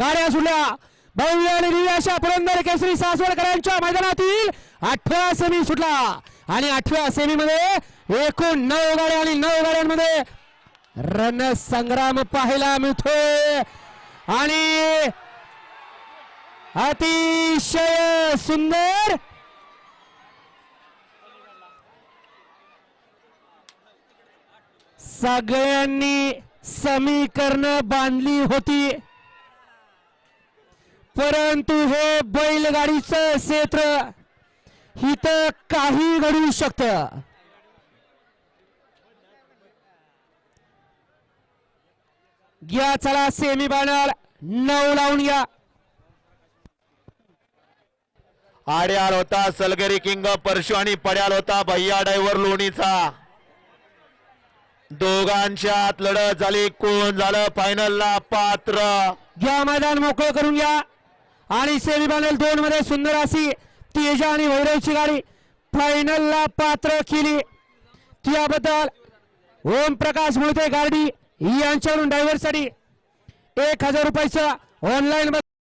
गाड्या सुटल्या. भव्य आणि दिव्य अशा पुरंदर केसरी सासवडकरांच्या मैदानातील आठव्या सेमी सुटला. आणि आठव्या सेमी मध्ये एकूण नऊ गाड्या आणि नऊ गाड्यांमध्ये रणसंग्राम पाहायला मिळतोय आणि अतिशय सुंदर सगळ्यांनी समीकरण बांधली होती. परंतु हे बैलगाडीचं क्षेत्र इथं काही घडू शकत. घ्या चला सेमी बॅनर नऊ लावून घ्या. आड्याल होता सलगरी किंग परशु आणि पड्याल होता भैया डायव्हर लोणीचा. दोघांच्यात लढत झाली कोण झालं फायनलला पात्र. घ्या मैदान मोकळं करून घ्या. आणि सेमी बॅनर दोन मध्ये सुंदर अशी तेजा आणि वैरवची गाडी फायनलला पात्र केली. त्याबद्दल ओम प्रकाश मोहिते गाडी यांच्याकडून ड्रायव्हरसाठी एक हजार रुपयाचं ऑनलाईन